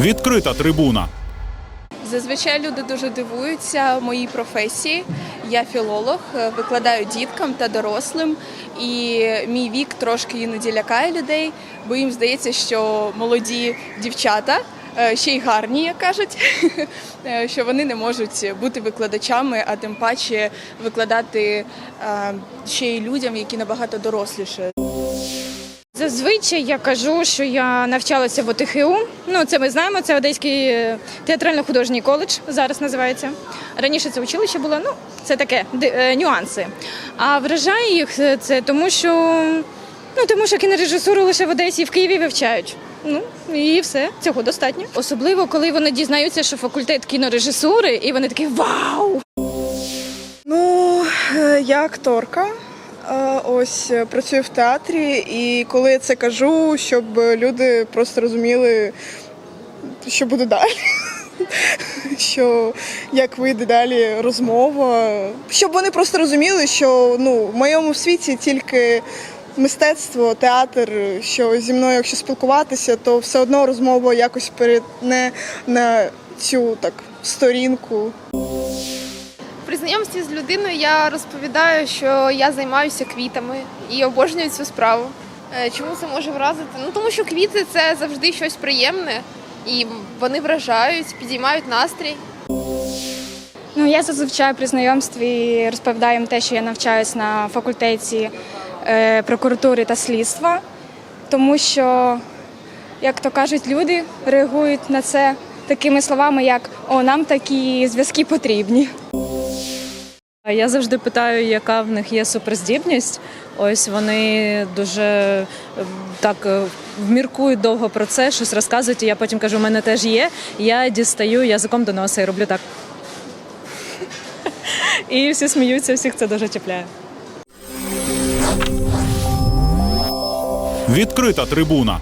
Відкрита трибуна. Зазвичай люди дуже дивуються моїй професії. Я філолог, е, викладаю діткам та дорослим, і мій вік трошки іноді лякає людей, бо їм здається, що молоді дівчата. е, Ще й гарні, як кажуть, е, що вони не можуть бути викладачами, а тим паче викладати ще й людям, які набагато доросліше. Зазвичай я кажу, що я навчалася в ОТХУ. Ну, це ми знаємо, це Одеський е, театрально-художній коледж зараз називається. Раніше це училище було, ну, це таке е, нюанси. А вражає їх е, це тому, що ну, тому що кінорежисуру лише в Одесі і в Києві вивчають. Ну і все, цього достатньо. Особливо, коли вони дізнаються, що факультет кінорежисури, і вони такі вау! Ну, я акторка. Ось е, працюю в театрі, і коли я це кажу, щоб люди просто розуміли, що буде далі. Що як вийде далі розмова, щоб вони просто розуміли, що ну в моєму світі тільки мистецтво, театр, що зі мною, якщо спілкуватися, то все одно розмова якось перетне на цю так сторінку. Знайомстві з людиною я розповідаю, що я займаюся квітами і обожнюю цю справу. Е, Чому це може вразити? Ну тому що квіти це завжди щось приємне, і вони вражають, підіймають настрій. Ну, я зазвичай при знайомстві розповідаю їм те, що я навчаюсь на факультеті е, прокуратури та слідства, тому що, як то кажуть, люди реагують на це такими словами, як О, нам такі зв'язки потрібні. Я завжди питаю, яка в них є суперздібність. Ось вони дуже е, так е, вміркують довго про це, щось розказують. І я потім кажу, у мене теж є. Я дістаю язиком до носа і роблю так. І всі сміються, всіх це дуже чіпляє. Відкрита трибуна.